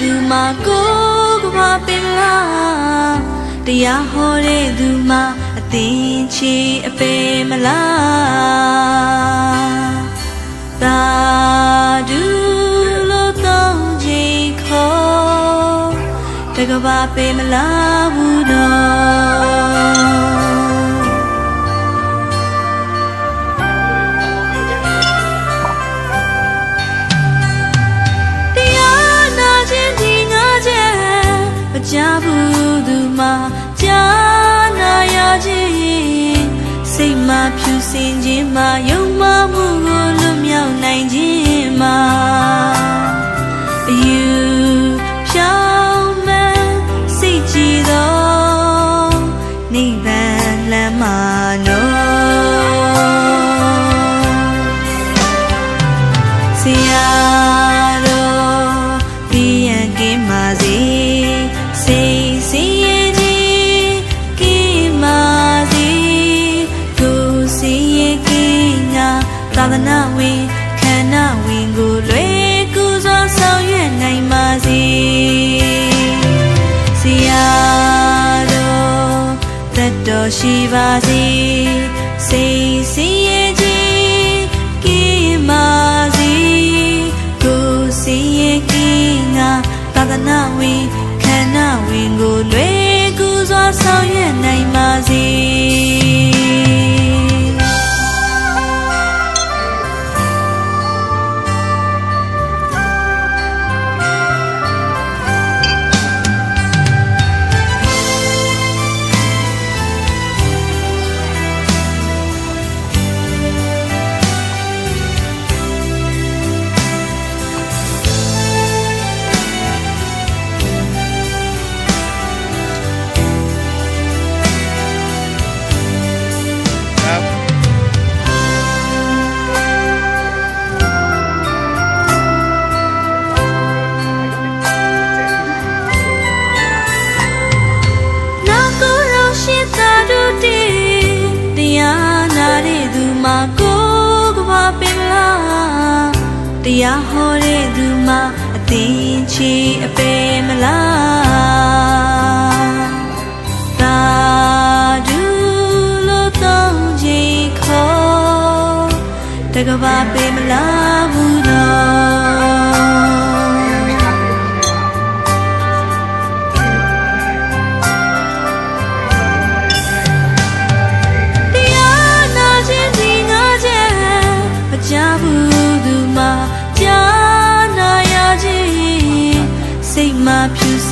သူမှာကိုကဘာပင်လားတရားဟောတဲ့သူမှာအသင်ချေအပေမလားသာဒူလို့တော့ချိန်ခေါ်တကဘာပင်မလားဘူးတော့ မှာကြားနာရခြင်းစိတ်မှာဖြူစင်ခြင်းမှာယုံမှာ သာသနာဝင်ခန္ဓာဝင်ကိုလွယ်ကူစွာဆောင်ရွက်နိုင်ပါစေဆရာတော်တတ်တော်ရှိပါစေစိတ်စင်ရဲ့ခြင်းကင်းပါစေကိုယ်စင်ရဲ့ကင်းငါသာသနာဝင် တရားဟောတဲ့သူမှာအသင်ချေအပေမလား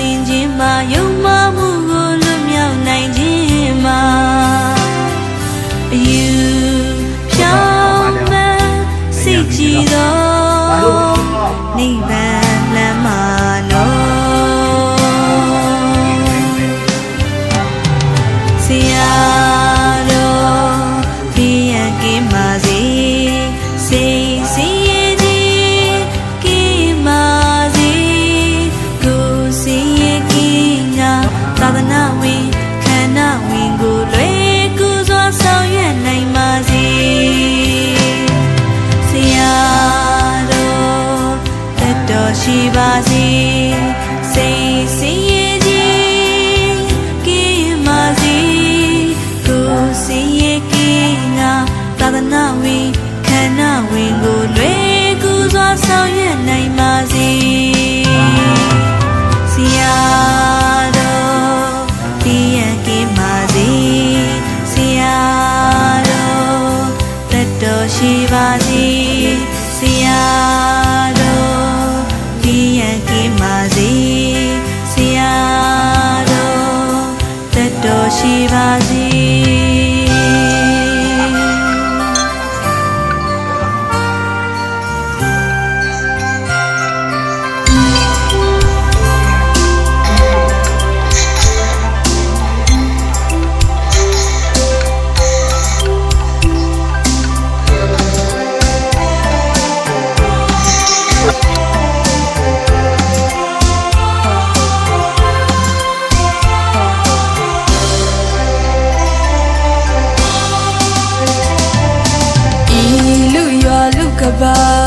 စင်ခြင်းမှာယုံမှာ about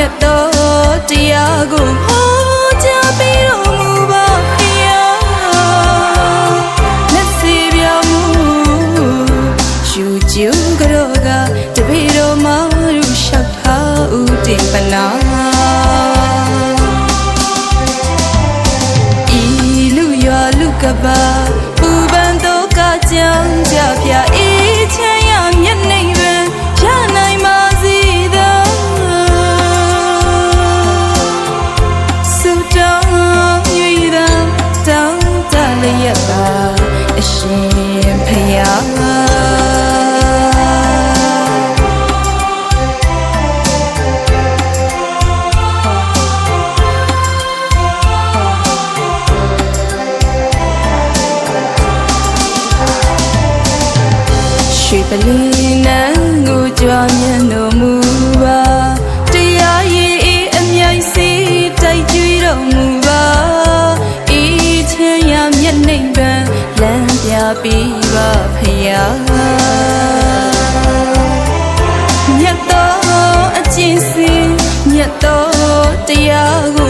မြတ်တော်တ ရွှေပလင်းနန်းကိုကြွားမြတ်တော်မူပါတရားရည်အေးအမြိုက်စီတိုက်ကြွေတော်မူပါဤချမ်းရမျက်နှိမ်ပန်လမ်းပြပြီးပါဖယားမြတ်တော်အကျဉ်းစင်မြတ်တော်တရားကို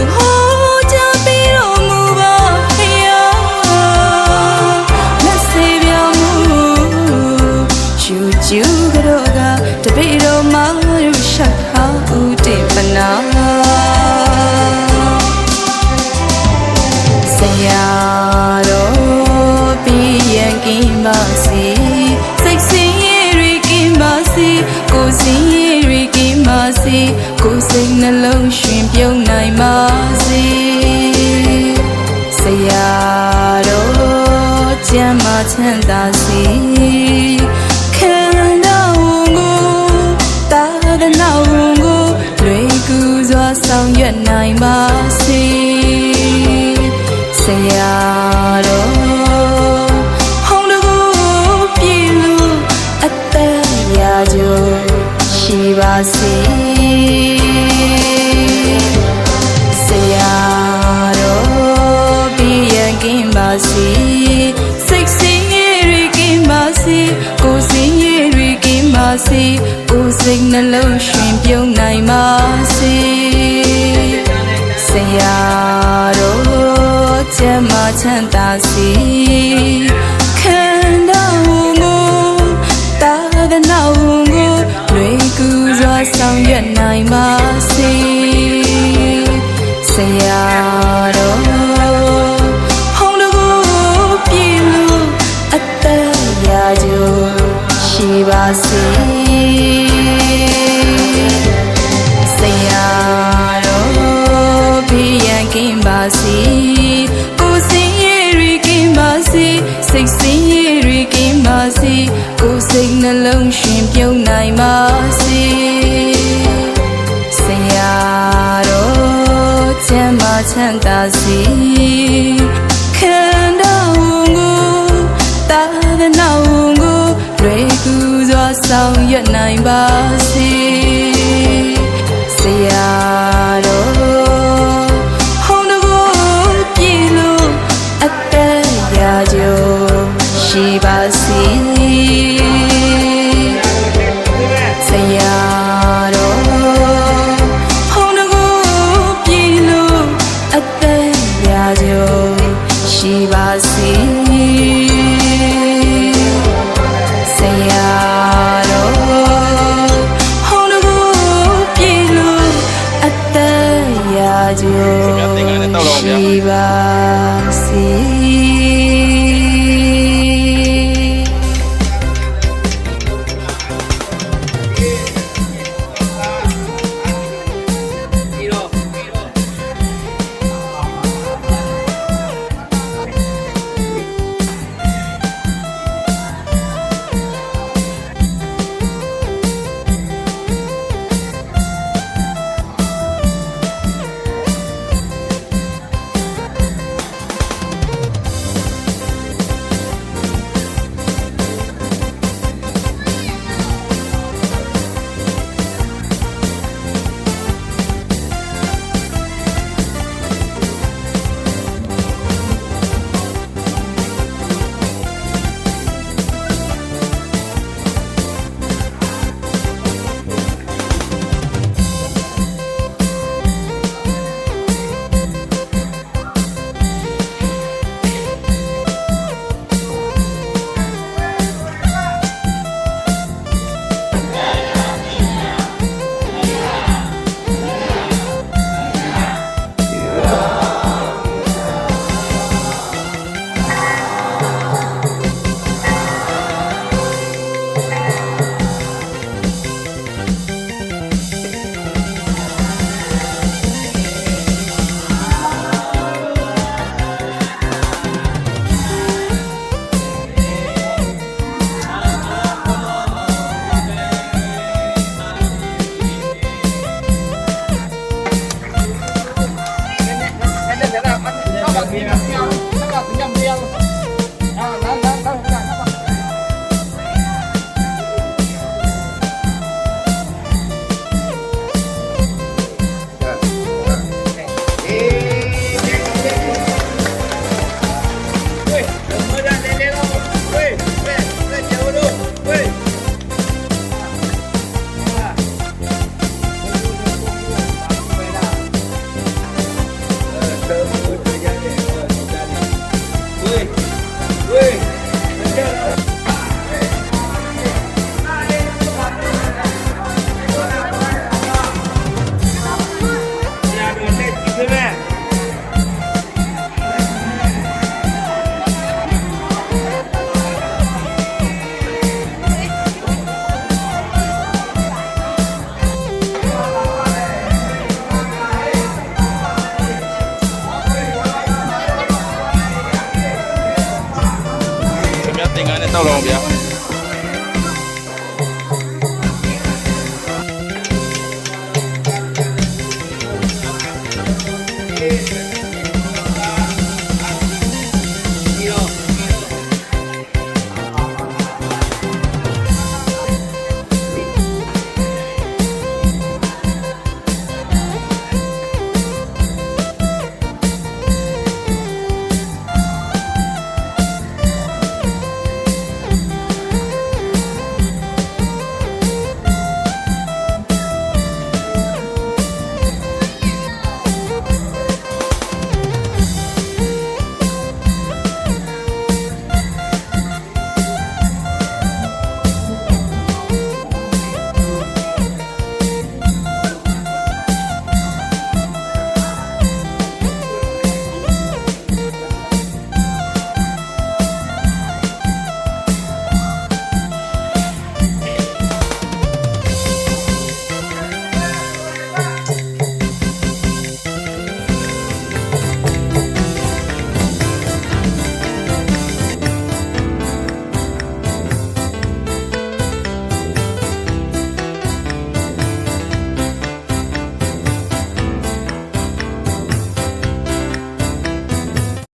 ဟောကြား စိတ်နှလုံးရှင်ပြုံးနိုင်ပါစေဆရာတော်ကျမ်းမာချမ်းသာစေခန္ဓာကိုတာသနာကိုလွေကူစွာဆောင်ရွက်နိုင်ပါစေဆရာတော်ဟောင်းတကူပြေလို့အသက်ရာကြိုရှိပါစေ နှလုံးရှင်ပြုံးနိုင်ပါစေဆရာတော်ချမ်းသာချမ်းသာစေခန္ဓာကိုတာသနာကိုလွယ်ကူစွာဆောင်ရွက်နိုင်ပါစေ